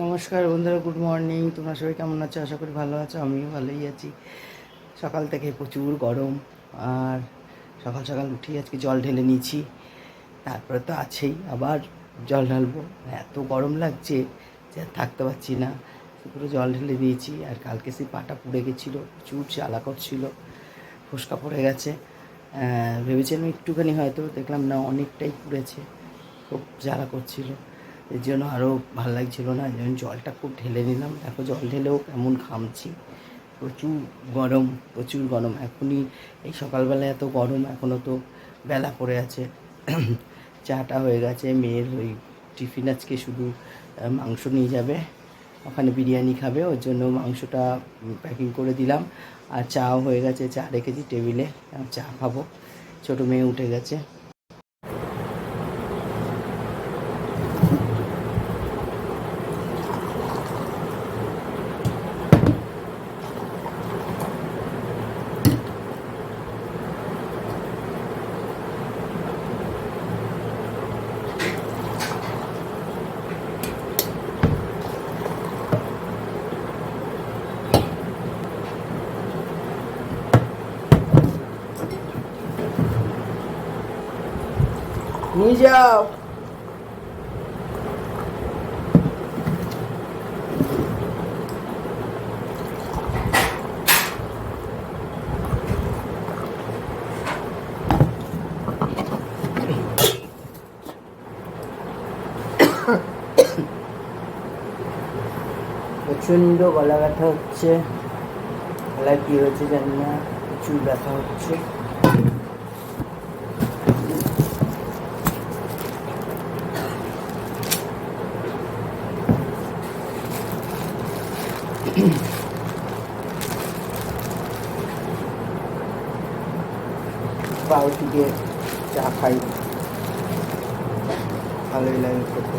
নমস্কার বন্ধুরা good morning তোমরা সবাই কেমন আছো? আশা করি ভালো আছো, আমিও ভালোই আছি। সকাল থেকে প্রচুর গরম, আর সকাল সকাল উঠে আজকে জল ঢেলে নিয়েছি। তারপরে তো আছেই, আবার জল ঢালবো। এত গরম লাগছে যে থাকতে পারছি না। পুরো জল ঢেলে দিয়েছি, আর কালকে সেই পাটা পুড়ে গেছিল, প্রচুর জ্বালা করছিল, ফুসকা পড়ে গেছে। ভেবেছিলাম একটুখানি হয়তো, দেখলাম না, অনেকটাই পুড়েছে, খুব জ্বালা করছিল। এর জন্য আরও ভালো লাগছিল না, এই জন্য জলটা খুব ঢেলে নিলাম। দেখো জল ঢেলেও কেমন খামছি প্রচুর গরম প্রচুর গরম। এখনই এই সকালবেলা এত গরম এখনও তো বেলা পড়ে আছে। চাটা হয়ে গেছে, মেয়ের ওই টিফিন আজকে শুধু মাংস নিয়ে যাবে। ওখানে বিরিয়ানি খাবে, ওর জন্য মাংসটা প্যাকিং করে দিলাম। আর চাও হয়ে গেছে, চা রেখেছি টেবিলে। চা খাব। ছোটো মেয়ে উঠে গেছে। নিয়ে যাও। গলা ব্যথা হচ্ছে। গলায় কী হয়েছে জানি না প্রচুর ব্যথা হচ্ছে। পাউরুটি দিয়ে চা খাই। ভালোই লাগে খেতে।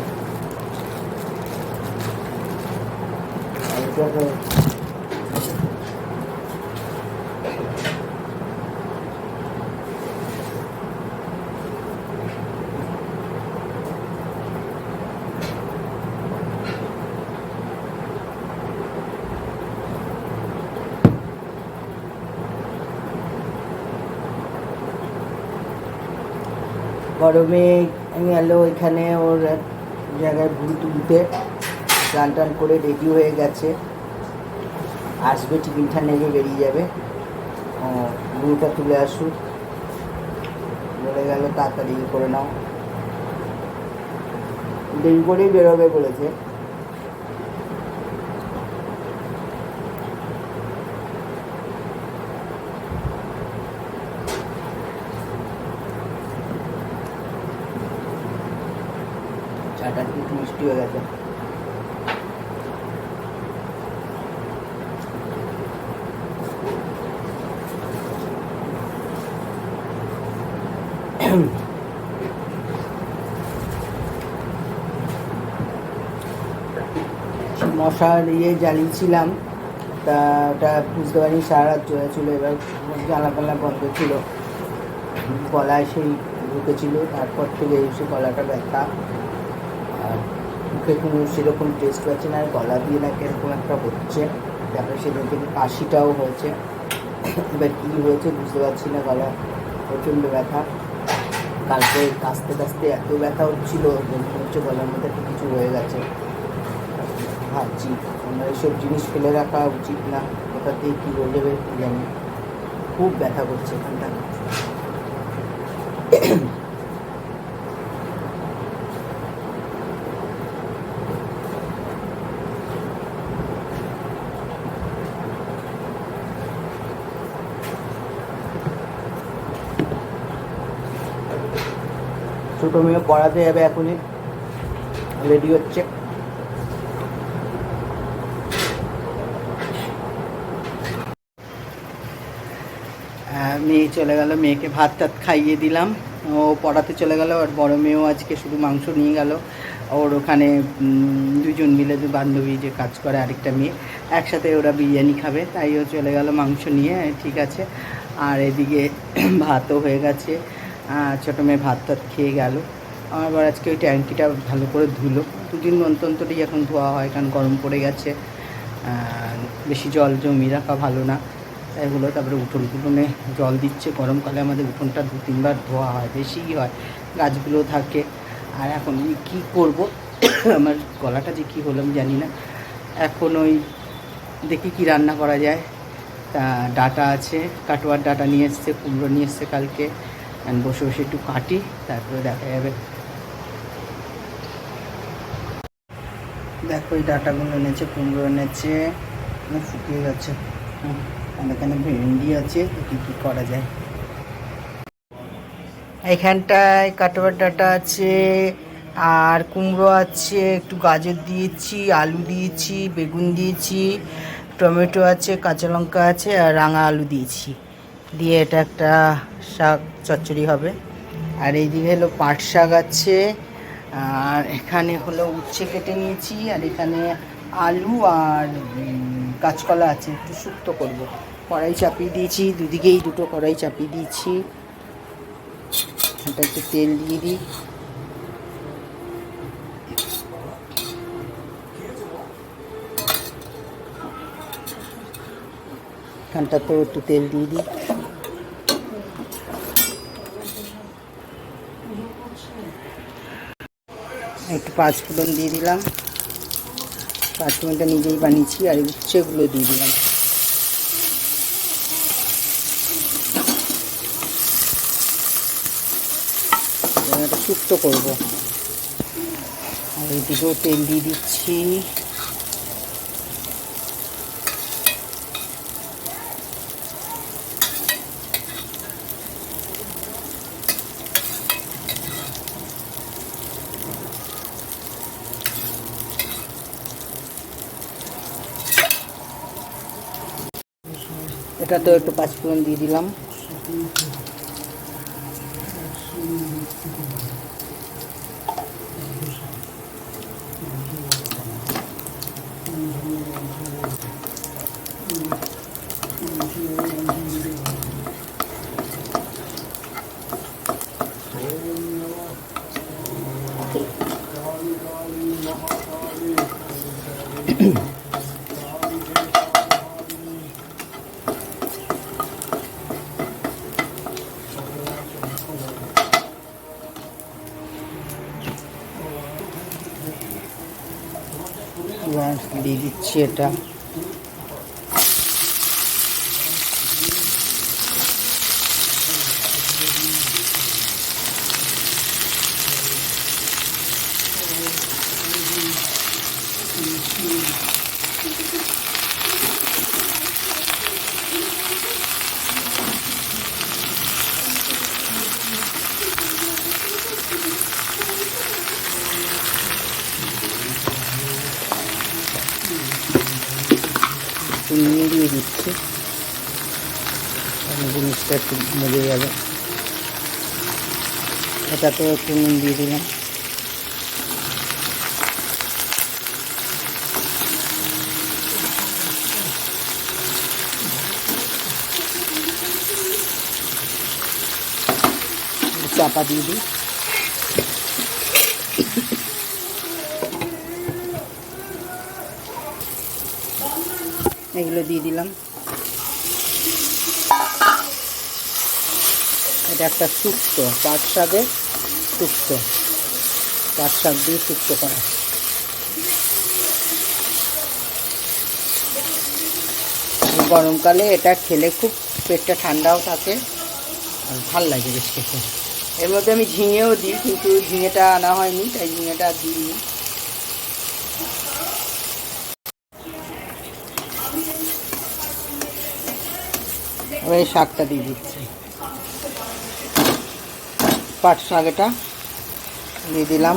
গরমে গেল ওইখানে ওর জায়গায় ভুল তুলতে। স্নান টান করে রেডি হয়ে গেছে। আসবে, টিফিনটা নেমে বেরিয়ে যাবে। ভুলটা তুলে আসুক। বলে গেল, তাড়াতাড়ি করে নাও। দেরি করেই বেরোবে বলেছে চাটা একটু মিষ্টি হয়ে গেছে মশার ইয়ে জ্বালিয়েছিলাম। তা ওটা বুঝতে পারি সারা রাত চলেছিল এবার জ্বালা পালা বন্ধ ছিল। গলায় সেই ঢুকেছিল, তারপর থেকে এসে গলাটা ব্যথা। আর মুখে কোনো সেরকম টেস্ট পাচ্ছে না, আর গলা দিয়ে না এরকম একটা হচ্ছে। তারপরে সেদিন কাশিটাও হয়েছে। এবার কী হয়েছে বুঝতে পারছি না গলা প্রচণ্ড ব্যথা। কালকে কাস্তে কাস্তে এত ব্যথা হচ্ছিল মনে হচ্ছে গলার মধ্যে একটা কিছু হয়ে গেছে। ভাবছি আমরা এইসব জিনিস ফেলে রাখা উচিত না ওটাতেই কী হয়ে যাবে, জানি খুব ব্যথা করছে এখানটা। ছোটো মেয়ে পড়াতে যাবে এখনই। রেডি হচ্ছে। মেয়ে চলে গেল, মেয়েকে ভাত টাত খাইয়ে দিলাম। ও পড়াতে চলে গেল, আর বড় মেয়েও আজকে শুধু মাংস নিয়ে গেল। ওর ওখানে দুজন মিলে যে বান্ধবী যে কাজ করে আরেকটা মেয়ে, একসাথে ওরা বিরিয়ানি খাবে, তাই ও চলে গেল মাংস নিয়ে, ঠিক আছে। আর এদিকে ভাতও হয়ে গেছে। ছোটো মেয়ে ভাত টাত খেয়ে গেল। আমার আবার আজকে ওই ট্যাঙ্কিটা ভালো করে ধুলো। দুদিন অন্তর অন্তরই এখন ধোয়া হয়, কারণ গরম পড়ে গেছে। বেশি জল জমি রাখা ভালো না। এগুলো তারপরে উঠোন টুটনে জল দিচ্ছে। গরমকালে আমাদের উঠোনটা দু তিনবার ধোয়া হয় বেশিই হয়। গাছগুলো থাকে। আর এখন কি করব? আমার গলাটা যে কী হলো আমি জানি না। এখন ওই দেখি কি রান্না করা যায়। তা ডাটা আছে, কাটোয়ার ডাটা নিয়ে এসছে, কুমড়ো নিয়ে এসছে কালকে। আমি বসে বসে একটু কাটি তারপরে দেখা যাবে। দেখো এই ডাটাগুলো এনেছে কুমড়ো এনেছে মানে শুকিয়ে গেছে হুম, আর এখানে ভেন্ডি আছে দেখি কী করা যায়? এখানটায় কাটোয়ার ডাটা আছে আর কুমড়ো আছে একটু গাজর দিয়েছি আলু দিয়েছি বেগুন দিয়েছি টমেটো আছে কাঁচা লঙ্কা আছে আর রাঙা আলু দিয়েছি। দিয়ে এটা একটা শাক চচ্চড়ি হবে। আর এইদিকে হলো পাট শাক আছে। আর এখানে হলো উচ্ছে কেটে নিয়েছি, আর এখানে আলু আর কাঁচকলা আছে। একটু শুক্তো করব। কড়াই চাপিয়ে দিয়েছি, দুদিকেই দুটো কড়াই চাপিয়ে দিয়েছি। এটা একটু তেল দিয়ে দিই। এখানটাতেও একটু তেল দিয়ে দিই একটু পাঁচ ফোড়ন দিয়ে দিলাম। পাঁচ ফোড়নটা নিজেই বানিয়েছি আর উচ্ছেগুলো দিয়ে দিলাম। শুক্তো করব। আর এদিকেও তেল দিয়ে দিচ্ছি। তো একটু পাঁচফোড়ন দিয়ে দিলাম এবার দিয়ে দিচ্ছি এটা একটু নিয়ে দিয়ে দিচ্ছি। জিনিসটা একটু মজে যাবে এটাতেও একটু নুন দিয়ে দিলাম। চাপা দিয়ে দিই। এগুলো দিয়ে দিলাম। এটা একটা শুক্তো, পাট শাকের শুক্তো। পাট শাক দিয়ে শুক্তো করা। গরমকালে এটা খেলে খুব পেটটা ঠান্ডাও থাকে আর ভালো লাগে বেশ খেতে। এর মধ্যে আমি ঝিঙেও দিই, কিন্তু ঝিঙেটা আনা হয়নি, তাই ঝিঙেটা দিইনি। এবার এই শাকটা দিয়ে দিচ্ছি। পাট শাক এটা দিয়ে দিলাম।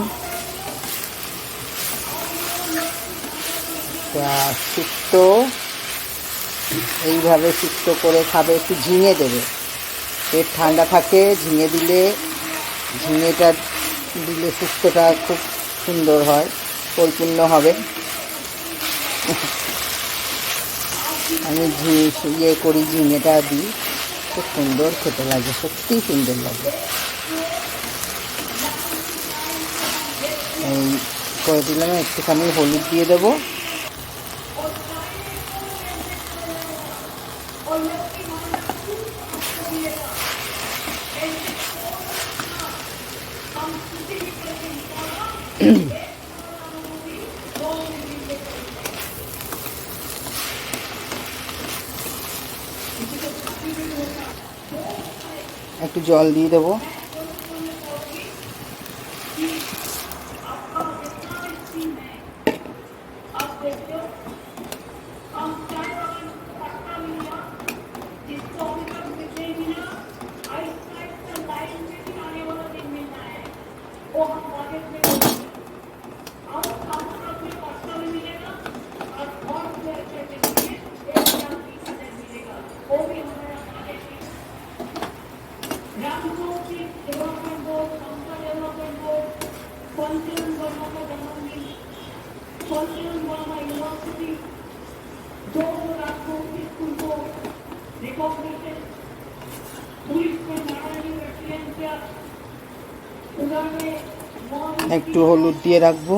শুক্তো এইভাবে শুক্তো করে খাবে, একটু ঝিঙে দেবে। পেট ঠান্ডা থাকে, ঝিঙে দিলে, ঝিঙেটা দিলে শুক্তোটা খুব সুন্দর হয়, পরিপূর্ণ হবে। আমি ইয়ে করি, ঝিঙেটা দিই। খুব সুন্দর খেতে লাগে, সত্যিই সুন্দর লাগে। এই করে দিলাম, একটুখানি হলুদ দিয়ে দেবো। জল দিয়ে দেবো। একটু হলুদ দিয়ে রাখব।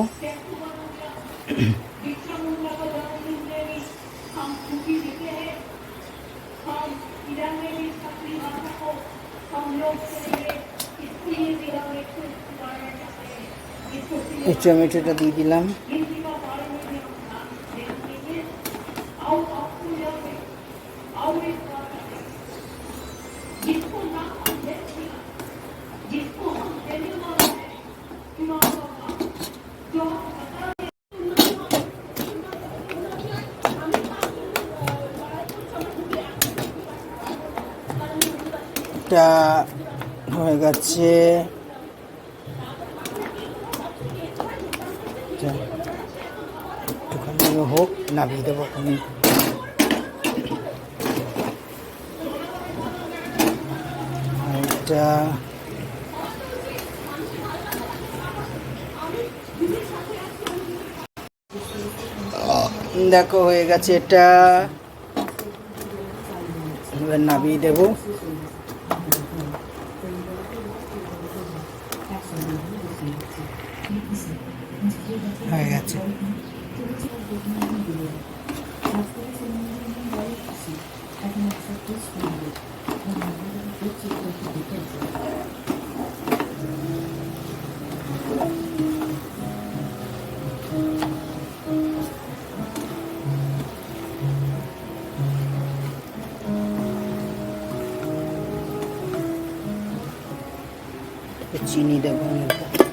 এই টমেটোটা দিয়ে দিলাম। হয়ে গেছে। একটুখানি হোক নামিয়ে দেবো আমি। এটা দেখো হয়ে গেছে এটা। এবার নামিয়ে দেবো। হয়ে গেছে। একটু চিনি দেবো আমি।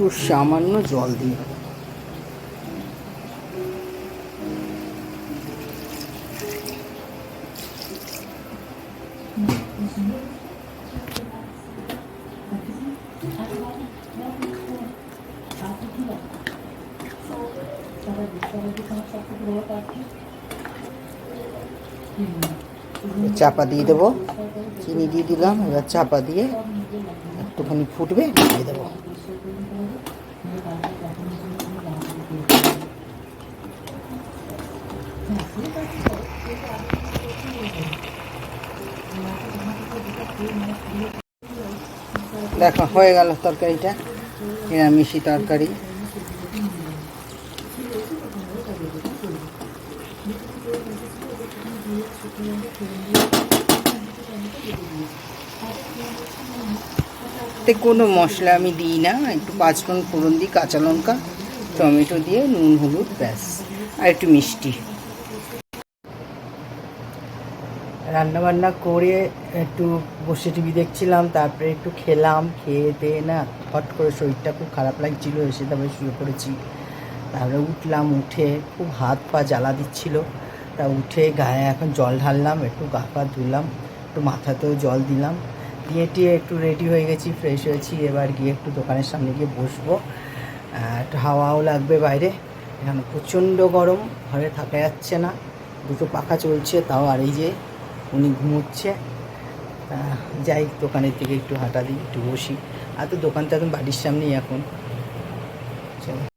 একটু সামান্য জল দিই। চাপা দিয়ে দেবো। চিনি দিয়ে দিলাম, এবার চাপা দিয়ে একটুখানি ফুটবে, দিয়ে দেবো। দেখো, হয়ে গেল তরকারিটা নিরামিষি তরকারি। কোনো মশলা আমি দিই না, একটু পাঁচফোড়ন ফোড়ন দিই, কাঁচা লঙ্কা, টমেটো দিয়ে, নুন, হলুদ, ব্যাস, আর একটু মিষ্টি। রান্না বান্না করে একটু বসে টিভি দেখছিলাম, তারপরে একটু খেলাম, খেয়ে দিয়ে না হট করে শরীরটা খুব খারাপ লাগছিল, এসে তারপরে শুয়ে পড়েছি। তারপরে উঠলাম, উঠে খুব হাত পা জ্বালা দিচ্ছিল। তা উঠে গায়ে এখন জল ঢাললাম, একটু গা পা ধুলাম, একটু মাথাতেও জল দিলাম। দিয়ে টিয়ে একটু রেডি হয়ে গেছি ফ্রেশ হয়েছি, এবার গিয়ে একটু দোকানের সামনে গিয়ে বসবো। একটু হাওয়াও লাগবে বাইরে। এখানে প্রচণ্ড গরম, ঘরে থাকা যাচ্ছে না, দুটো পাখা চলছে, তাও আর এই যে উনি ঘুমোচ্ছে। যাই, দোকানের থেকে একটু হাঁটা দিই, একটু বসি। আর তো দোকানটা এখন বাড়ির সামনেই এখন। চলো।